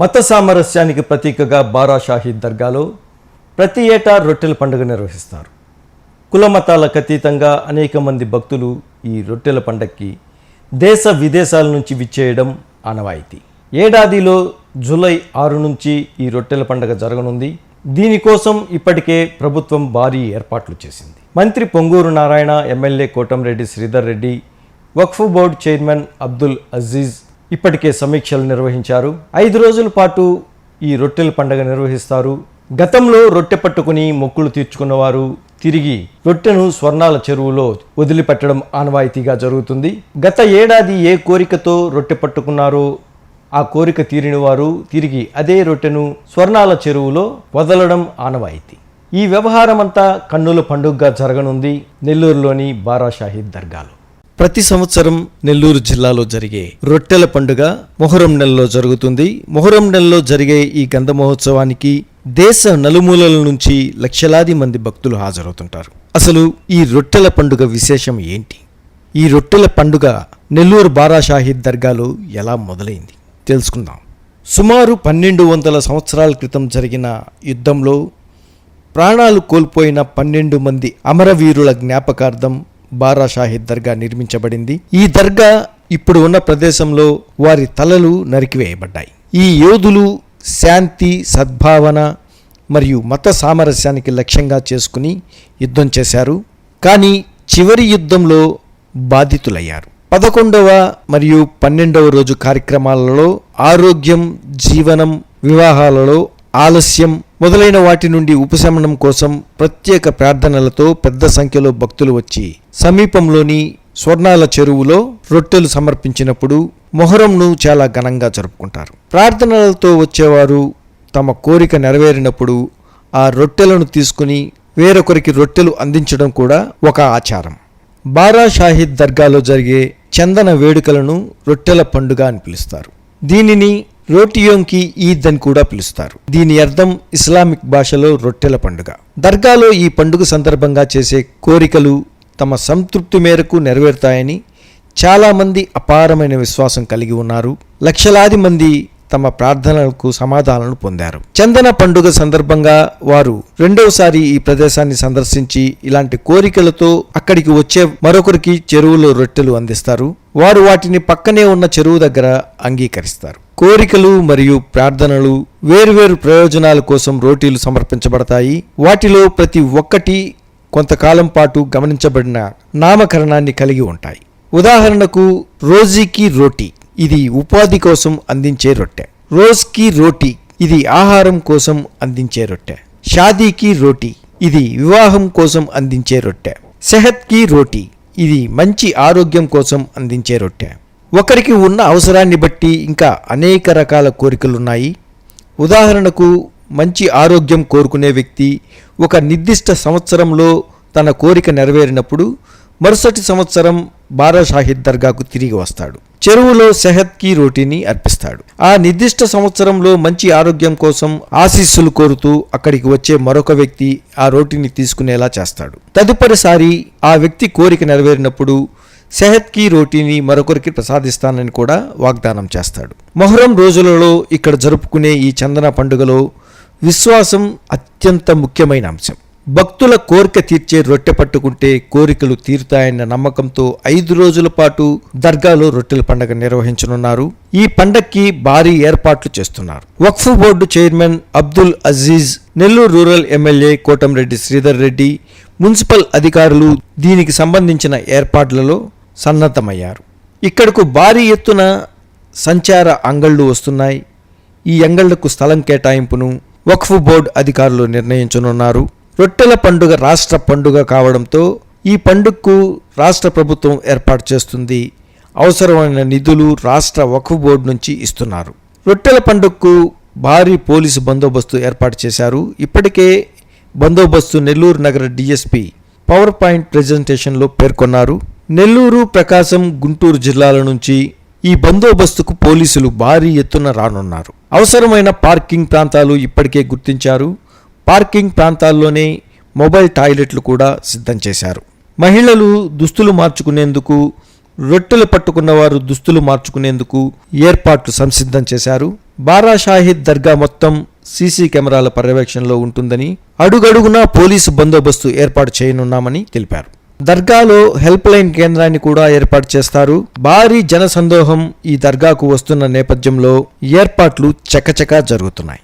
మత సామరస్యానికి ప్రతీకగా బారా షాహీద్ దర్గాలో ప్రతి ఏటా రొట్టెల పండుగ నిర్వహిస్తారు. కుల మతాలకు అతీతంగా అనేక మంది భక్తులు ఈ రొట్టెల పండక్కి దేశ విదేశాల నుంచి విచ్చేయడం ఆనవాయితీ. ఏడాదిలో జూలై ఆరు నుంచి ఈ రొట్టెల పండుగ జరగనుంది. దీనికోసం ఇప్పటికే ప్రభుత్వం భారీ ఏర్పాట్లు చేసింది. మంత్రి Ponguru Narayana MLA Kotamreddy Sridhar Reddy Waqf board chairman Abdul Aziz ఇప్పటికే సమీక్షలు నిర్వహించారు. ఐదు రోజుల పాటు ఈ రొట్టెల పండుగ నిర్వహిస్తారు. గతంలో రొట్టె పట్టుకుని మొక్కులు తీర్చుకున్నవారు తిరిగి రొట్టెను స్వర్ణాల చెరువులో వదిలిపెట్టడం ఆనవాయితీగా జరుగుతుంది. గత ఏడాది ఏ కోరికతో రొట్టె పట్టుకున్నారో ఆ కోరిక తీరిన వారు తిరిగి అదే రొట్టెను స్వర్ణాల చెరువులో వదలడం ఆనవాయితీ. ఈ వ్యవహారమంతా కన్నుల పండుగగా జరగనుంది. నెల్లూరులోని బారాషాహిద్ దర్గాలో. ప్రతి సంవత్సరం నెల్లూరు జిల్లాలో జరిగే రొట్టెల పండుగ మొహరం నెలలో జరుగుతుంది. మొహరం నెలలో జరిగే ఈ గంధ మహోత్సవానికి దేశ నలుమూలల నుంచి లక్షలాది మంది భక్తులు హాజరవుతుంటారు. అసలు ఈ రొట్టెల పండుగ విశేషం ఏంటి? ఈ రొట్టెల పండుగ నెల్లూరు బారాషాహిద్ దర్గాలో ఎలా మొదలైంది? తెలుసుకుందాం. సుమారు పన్నెండు వందల సంవత్సరాల క్రితం జరిగిన యుద్ధంలో ప్రాణాలు కోల్పోయిన పన్నెండు మంది అమరవీరుల జ్ఞాపకార్థం బారా షాహిద్ దర్గా నిర్మించబడింది. ఈ దర్గా ఇప్పుడు ఉన్న ప్రదేశంలో వారి తలలు నరికివేయబడ్డాయి. ఈ యోధులు శాంతి సద్భావన మరియు మత సామరస్యానికి లక్ష్యంగా చేసుకుని యుద్ధం చేశారు. కానీ చివరి యుద్ధంలో బాధితులయ్యారు. పదకొండవ మరియు పన్నెండవ రోజు కార్యక్రమాలలో ఆరోగ్యం జీవనం వివాహాలలో ఆలస్యం మొదలైన వాటి నుండి ఉపశమనం కోసం ప్రత్యేక ప్రార్థనలతో పెద్ద సంఖ్యలో భక్తులు వచ్చి సమీపంలోని స్వర్ణాల చెరువులో రొట్టెలు సమర్పించినప్పుడు మొహరంను చాలా ఘనంగా జరుపుకుంటారు. ప్రార్థనలతో వచ్చేవారు తమ కోరిక నెరవేరినప్పుడు ఆ రొట్టెలను తీసుకుని వేరొకరికి రొట్టెలు అందించడం కూడా ఒక ఆచారం. బారా షాహిద్ దర్గాలో జరిగే చందన వేడుకలను రొట్టెల పండుగ అని పిలుస్తారు. దీనిని రోటియోంకి ఈద్ అని కూడా పిలుస్తారు. దీని అర్థం ఇస్లామిక్ భాషలో రొట్టెల పండుగ. దర్గాలో ఈ పండుగ సందర్భంగా చేసే కోరికలు తమ సంతృప్తి మేరకు నెరవేరుతాయని చాలామంది అపారమైన విశ్వాసం కలిగి ఉన్నారు. లక్షలాది మంది తమ ప్రార్థనలకు సమాధానాలు పొందారు. చందన పండుగ సందర్భంగా వారు రెండవసారి ఈ ప్రదేశాన్ని సందర్శించి ఇలాంటి కోరికలతో అక్కడికి వచ్చే మరొకరికి చెరువులో రొట్టెలు అందిస్తారు. వారు వాటిని పక్కనే ఉన్న చెరువు దగ్గర అంగీకరిస్తారు. కోరికలు మరియు ప్రార్థనలు వేర్వేరు ప్రయోజనాల కోసం రోటీలు సమర్పించబడతాయి. వాటిలో ప్రతి ఒక్కటి కొంతకాలం పాటు గమనించబడిన నామకరణాన్ని కలిగి ఉంటాయి. ఉదాహరణకు రోజీకి రోటీ ఇది ఉపాధి కోసం అందించే రొట్టె. రోజ్కి రోటీ ఇది ఆహారం కోసం అందించే రొట్టె. షాదీకి రోటీ ఇది వివాహం కోసం అందించే రొట్టె. సెహత్కి రోటీ ఇది మంచి ఆరోగ్యం కోసం అందించే రొట్టె. ఒకరికి ఉన్న అవసరాన్ని బట్టి ఇంకా అనేక రకాల కోరికలున్నాయి. ఉదాహరణకు మంచి ఆరోగ్యం కోరుకునే వ్యక్తి ఒక నిర్దిష్ట సంవత్సరంలో తన కోరిక నెరవేరినప్పుడు మరుసటి సంవత్సరం బారా షాహిద్ దర్గాకు తిరిగి వస్తాడు. చెరువులో సెహత్కి రోటీని అర్పిస్తాడు. ఆ నిర్దిష్ట సంవత్సరంలో మంచి ఆరోగ్యం కోసం ఆశీస్సులు కోరుతూ అక్కడికి వచ్చే మరొక వ్యక్తి ఆ రోటీని తీసుకునేలా చేస్తాడు. తదుపరిసారి ఆ వ్యక్తి కోరిక నెరవేరినప్పుడు సెహత్కి రోటీని మరొకరికి ప్రసాదిస్తానని కూడా వాగ్దానం చేస్తాడు. మొహరం రోజులలో ఇక్కడ జరుపుకునే ఈ చందన పండుగలో విశ్వాసం అత్యంత ముఖ్యమైన అంశం. భక్తుల కోరిక తీర్చే రొట్టె పట్టుకుంటే కోరికలు తీరుతాయన్న నమ్మకంతో ఐదు రోజుల పాటు దర్గాలో రొట్టెల పండగ నిర్వహించనున్నారు. ఈ పండక్కి భారీ ఏర్పాట్లు చేస్తున్నారు. Waqf board chairman Abdul Aziz Nellore rural MLA Kotamreddy Sridhar Reddy municipal అధికారులు దీనికి సంబంధించిన ఏర్పాట్లలో సన్నద్ధమయ్యారు. ఇక్కడకు భారీ ఎత్తున సంచార అంగళ్ళు వస్తున్నాయి. ఈ అంగళ్ళకు స్థలం కేటాయింపును వక్ఫ్ బోర్డు అధికారులు నిర్ణయించనున్నారు. రొట్టెల పండుగ రాష్ట్ర పండుగ కావడంతో ఈ పండుగకు రాష్ట్ర ప్రభుత్వం ఏర్పాటు చేస్తుంది. అవసరమైన నిధులు రాష్ట్ర వక్ఫ్ బోర్డు నుంచి ఇస్తున్నారు. రొట్టెల పండుగకు భారీ పోలీసు బందోబస్తు ఏర్పాటు చేశారు. ఇప్పటికే బందోబస్తు నెల్లూరు నగర డీఎస్పీ పవర్ పాయింట్ ప్రజెంటేషన్లో పేర్కొన్నారు. నెల్లూరు ప్రకాశం గుంటూరు జిల్లాల నుంచి ఈ బందోబస్తుకు పోలీసులు భారీ ఎత్తున రానున్నారు. అవసరమైన పార్కింగ్ ప్రాంతాలు ఇప్పటికే గుర్తించారు. పార్కింగ్ ప్రాంతాల్లోనే మొబైల్ టాయిలెట్లు కూడా సిద్ధం చేశారు. మహిళలు దుస్తులు మార్చుకునేందుకు రొట్టెలు పట్టుకున్న వారు దుస్తులు మార్చుకునేందుకు ఏర్పాట్లు సంసిద్ధం చేశారు. బారా షాహిద్ దర్గా మొత్తం సీసీ కెమెరాల పర్యవేక్షణలో ఉంటుందని అడుగడుగునా పోలీసు బందోబస్తు ఏర్పాటు చేయనున్నామని తెలిపారు. దర్గాలో హెల్ప్ లైన్ కేంద్రాన్ని కూడా ఏర్పాటు చేస్తారు. భారీ జన సందోహం ఈ దర్గాకు వస్తున్న నేపథ్యంలో ఏర్పాట్లు చకచకా జరుగుతున్నాయి.